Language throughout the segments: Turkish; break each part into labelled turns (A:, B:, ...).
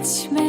A: Idźmy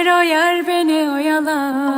A: Sever o yar beni oyalar.